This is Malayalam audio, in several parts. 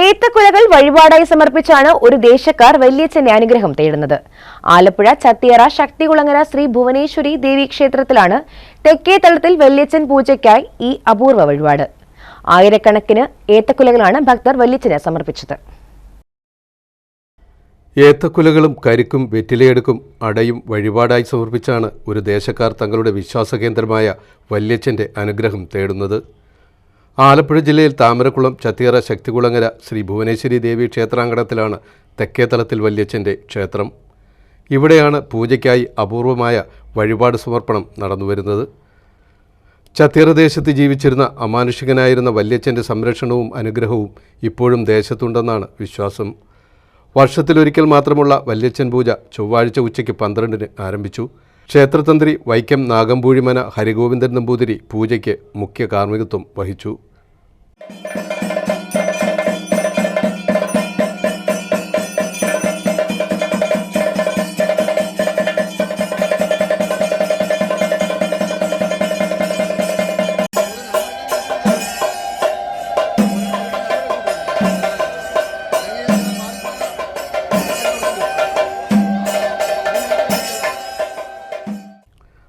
ഏത്തക്കുലകൾ വഴിപാടായി സമർപ്പിച്ചാണ് ഒരു ദേശക്കാർ വല്യച്ഛന്റെ അനുഗ്രഹം തേടുന്നത്. ആലപ്പുഴ ചത്തിയറ ശക്തികുളങ്ങര ശ്രീ ഭുവനേശ്വരി ദേവി ക്ഷേത്രത്തിലാണ് തെക്കേ തളത്തിൽ വല്യച്ഛൻ പൂജയ്ക്കായി ഈ അപൂർവ വഴിപാട്. ആയിരക്കണക്കിന് ഏത്തക്കുലകളാണ് ഭക്തർ വല്യച്ഛന് സമർപ്പിച്ചത്. ഏത്തക്കുലകളും കരിക്കും വെറ്റിലയെടുക്കും അടയും വഴിപാടായി സമർപ്പിച്ചാണ് ഒരു ദേശക്കാർ തങ്ങളുടെ വിശ്വാസ കേന്ദ്രമായ വല്യച്ഛന്റെ അനുഗ്രഹം തേടുന്നത്. ആലപ്പുഴ ജില്ലയിൽ താമരക്കുളം ചത്തിയറ ശക്തികുളങ്ങര ശ്രീ ഭുവനേശ്വരി ദേവി ക്ഷേത്രാങ്കണത്തിലാണ് തെക്കേതലത്തിൽ വല്യച്ഛന്റെ ക്ഷേത്രം. ഇവിടെയാണ് പൂജയ്ക്കായി അപൂർവമായ വഴിപാട് സമർപ്പണം നടന്നുവരുന്നത്. ചത്തീറദേശത്ത് ജീവിച്ചിരുന്ന അമാനുഷികനായിരുന്ന വല്യച്ഛന്റെ സംരക്ഷണവും അനുഗ്രഹവും ഇപ്പോഴും ദേശത്തുണ്ടെന്നാണ് വിശ്വാസം. വർഷത്തിലൊരിക്കൽ മാത്രമുള്ള വല്യച്ഛൻ പൂജ ചൊവ്വാഴ്ച ഉച്ചയ്ക്ക് പന്ത്രണ്ടിന് ആരംഭിച്ചു. ക്ഷേത്രതന്ത്രി വൈക്കം നാഗമ്പൂഴിമന ഹരിഗോവിന്ദൻ നമ്പൂതിരി പൂജയ്ക്ക് മുഖ്യ കാർമ്മികത്വം വഹിച്ചു.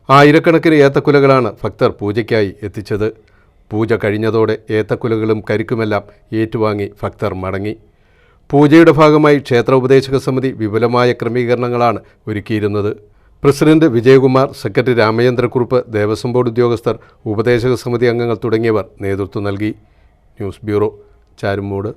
ആയിരക്കണക്കിന് ഏത്തക്കുലകളാണ് ഭക്തർ പൂജയ്ക്കായി എത്തിച്ചത്. പൂജ കഴിഞ്ഞതോടെ ഏത്തക്കുലകളും കരിക്കുമെല്ലാം ഏറ്റുവാങ്ങി ഭക്തർ മടങ്ങി. പൂജയുടെ ഭാഗമായി ക്ഷേത്ര ഉപദേശക സമിതി വിപുലമായ ക്രമീകരണങ്ങളാണ് ഒരുക്കിയിരുന്നത്. President Vijayakumar secretary Ramachandrakurup Devaswom board ഉദ്യോഗസ്ഥർ ഉപദേശക സമിതി അംഗങ്ങൾ തുടങ്ങിയവർ നേതൃത്വം നൽകി. News bureau Charummood.